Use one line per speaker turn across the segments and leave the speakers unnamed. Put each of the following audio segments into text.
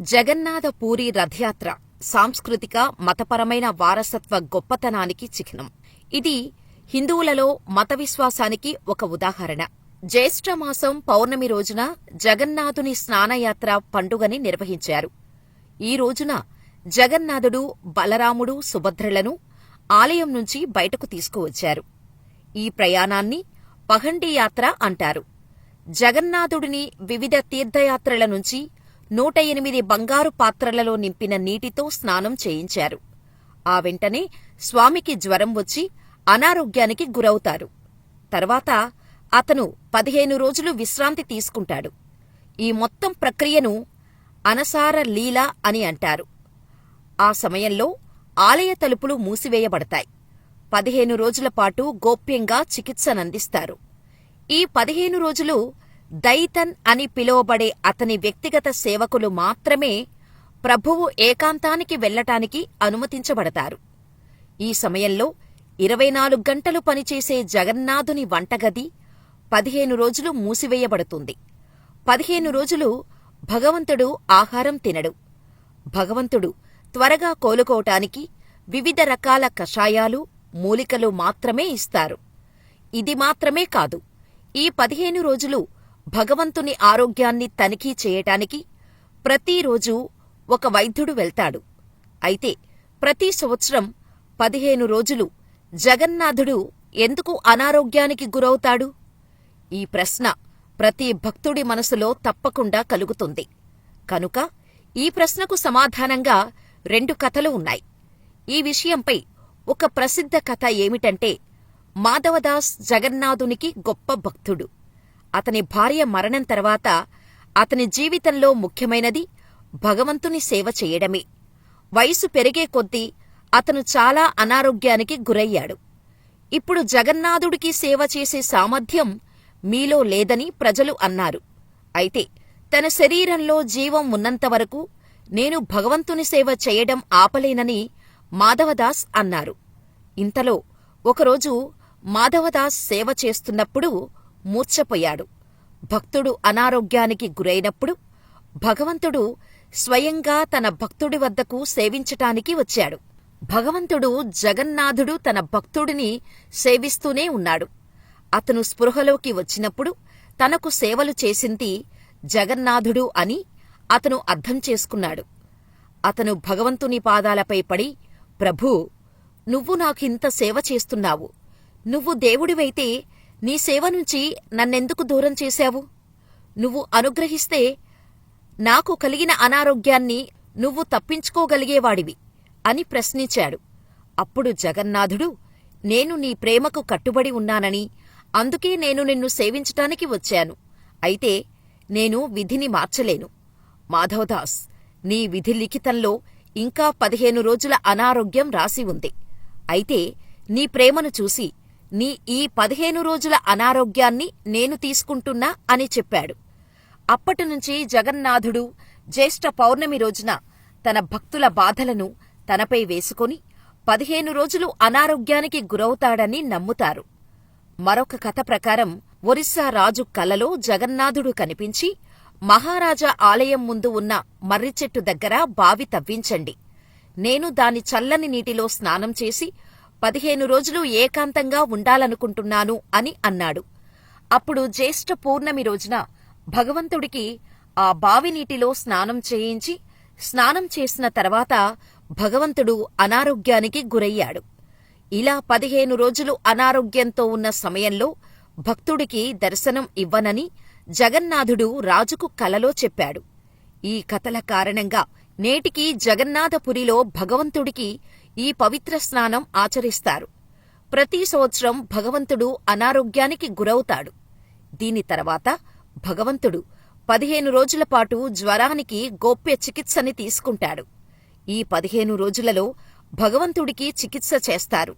జగన్నాథపూరి రథయాత్ర సాంస్కృతిక మతపరమైన వారసత్వ గొప్పతనానికి చిహ్నం. ఇది హిందువులలో మత విశ్వాసానికి ఒక ఉదాహరణ. జ్యేష్ఠమాసం పౌర్ణమి రోజున జగన్నాథుని స్నానయాత్ర పండుగని నిర్వహించారు. ఈ రోజున జగన్నాథుడు బలరాముడు సుభద్రలను ఆలయం నుంచి బయటకు తీసుకువచ్చారు. ఈ ప్రయాణాన్ని పహండి యాత్ర అంటారు. జగన్నాథుడిని వివిధ తీర్థయాత్రల నుంచి నూట ఎనిమిది బంగారు పాత్రలలో నింపిన నీటితో స్నానం చేయించారు. ఆ వెంటనే స్వామికి జ్వరం వచ్చి అనారోగ్యానికి గురవుతారు. తర్వాత అతను పదిహేను రోజులు విశ్రాంతి తీసుకుంటాడు. ఈ మొత్తం ప్రక్రియను అనసార లీల అని అంటారు. ఆ సమయంలో ఆలయ తలుపులు మూసివేయబడతాయి. పదిహేను రోజుల పాటు గోప్యంగా చికిత్సనందిస్తారు ఈ పదిహేను రోజులు దైతన్ అని పిలువబడే అతని వ్యక్తిగత సేవకులు మాత్రమే ప్రభువు ఏకాంతానికి వెళ్ళటానికి అనుమతించబడతారు. ఈ సమయంలో ఇరవై నాలుగు గంటలు పనిచేసే జగన్నాథుని వంటగది పదిహేను రోజులు మూసివేయబడుతుంది. పదిహేను రోజులు భగవంతుడు ఆహారం తినడు. భగవంతుడు త్వరగా కోలుకోవటానికి వివిధ రకాల కషాయాలు మూలికలు మాత్రమే ఇస్తారు. ఇది మాత్రమే కాదు ఈ పదిహేను రోజులు భగవంతుని ఆరోగ్యాన్ని తనిఖీ చేయటానికి ప్రతిరోజు ఒక వైద్యుడు వెళ్తాడు. అయితే ప్రతి సంవత్సరం పదిహేను రోజులు జగన్నాథుడు ఎందుకు అనారోగ్యానికి గురవుతాడు? ఈ ప్రశ్న ప్రతి భక్తుడి మనసులో తప్పకుండా కలుగుతుంది. కనుక ఈ ప్రశ్నకు సమాధానంగా రెండు కథలు ఉన్నాయి. ఈ విషయంపై ఒక ప్రసిద్ధ కథ ఏమిటంటే మాధవదాస్ జగన్నాథునికి గొప్ప భక్తుడు. అతని భార్య మరణం తర్వాత అతని జీవితంలో ముఖ్యమైనది భగవంతుని సేవ చేయడమే. వయసు పెరిగే కొద్దీ అతను చాలా అనారోగ్యానికి గురయ్యాడు. ఇప్పుడు జగన్నాథుడికి సేవ చేసే సామర్థ్యం మీలో లేదని ప్రజలు అన్నారు. అయితే తన శరీరంలో జీవం ఉన్నంతవరకు నేను భగవంతుని సేవ చేయడం ఆపలేనని మాధవదాస్ అన్నారు. ఇంతలో ఒకరోజు మాధవదాస్ సేవ చేస్తున్నప్పుడు మూర్ఛపోయాడు. భక్తుడు అనారోగ్యానికి గురైనప్పుడు భగవంతుడు స్వయంగా తన భక్తుడి వద్దకు సేవించటానికి వచ్చాడు. భగవంతుడు జగన్నాథుడు తన భక్తుడిని సేవిస్తూనే ఉన్నాడు. అతను స్పృహలోకి వచ్చినప్పుడు తనకు సేవలు చేసింది జగన్నాథుడు అని అతను అర్థం చేసుకున్నాడు. అతను భగవంతుని పాదాలపై పడి ప్రభూ నువ్వు నాకింత సేవ చేస్తున్నావు. నువ్వు దేవుడివైతే నీ సేవ నుంచి నన్నెందుకు దూరం చేశావు? నువ్వు అనుగ్రహిస్తే నాకు కలిగిన అనారోగ్యాన్ని నువ్వు తప్పించుకోగలిగేవాడివి అని ప్రశ్నించాడు. అప్పుడు జగన్నాథుడు నేను నీ ప్రేమకు కట్టుబడి ఉన్నానని అందుకే నేను నిన్ను సేవించటానికి వచ్చాను. అయితే నేను విధిని మార్చలేను. మాధవదాస్ నీ విధి లిఖితంలో ఇంకా పదిహేను రోజుల అనారోగ్యం రాసి ఉంది. అయితే నీ ప్రేమను చూసి నీ ఈ పదిహేను రోజుల అనారోగ్యాన్ని నేను తీసుకుంటున్నా అని చెప్పాడు. అప్పటినుంచి జగన్నాథుడు జ్యేష్ఠ పౌర్ణమి రోజున తన భక్తుల బాధలను తనపై వేసుకొని పదిహేను రోజులు అనారోగ్యానికి గురవుతాడని నమ్ముతారు. మరొక కథ ప్రకారం ఒరిస్సా రాజు కలలో జగన్నాథుడు కనిపించి మహారాజా ఆలయం ముందు ఉన్న మర్రిచెట్టు దగ్గర బావి తవ్వించండి. నేను దాని చల్లని నీటిలో స్నానం చేసి పదిహేను రోజులు ఏకాంతంగా ఉండాలనుకుంటున్నాను అని అన్నాడు. అప్పుడు జ్యేష్ఠ పూర్ణమి రోజున భగవంతుడికి ఆ బావినీటిలో స్నానం చేయించి స్నానం చేసిన తర్వాత భగవంతుడు అనారోగ్యానికి గురయ్యాడు. ఇలా పదిహేను రోజులు అనారోగ్యంతో ఉన్న సమయంలో భక్తుడికి దర్శనం ఇవ్వనని జగన్నాథుడు రాజుకు కలలో చెప్పాడు. ఈ కథల కారణంగా నేటికి జగన్నాథపురిలో భగవంతుడికి ఈ పవిత్ర స్నానం ఆచరిస్తారు. ప్రతి సంవత్సరం భగవంతుడు అనారోగ్యానికి గురవుతాడు. దీని తర్వాత భగవంతుడు పదిహేను రోజుల పాటు జ్వరానికి గోప్య చికిత్సని తీసుకుంటాడు. ఈ పదిహేను రోజులలో భగవంతుడికి చికిత్స చేస్తారు.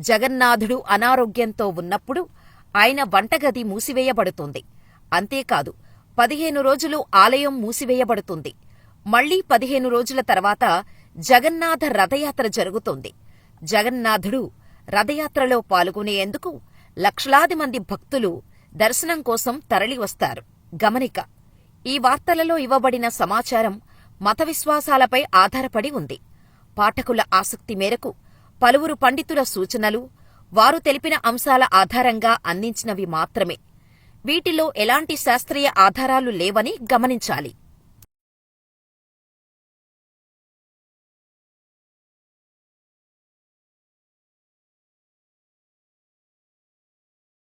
జగన్నాథుడు అనారోగ్యంతో ఉన్నప్పుడు ఆయన వంటగది మూసివేయబడుతుంది. అంతేకాదు పదిహేను రోజులు ఆలయం మూసివేయబడుతుంది. మళ్ళీ పదిహేను రోజుల తర్వాత జగన్నాథ రథయాత్ర జరుగుతోంది. జగన్నాథుడు రథయాత్రలో పాల్గొనేందుకు లక్షలాది మంది భక్తులు దర్శనం కోసం తరలివస్తారు. గమనిక ఈ వార్తలలో ఇవ్వబడిన సమాచారం మత విశ్వాసాలపై ఆధారపడి ఉంది. పాఠకుల ఆసక్తి మేరకు పలువురు పండితుల సూచనలు వారు తెలిపిన అంశాల ఆధారంగా అందించినవి మాత్రమే. వీటిలో ఎలాంటి శాస్త్రీయ ఆధారాలు లేవని గమనించాలి.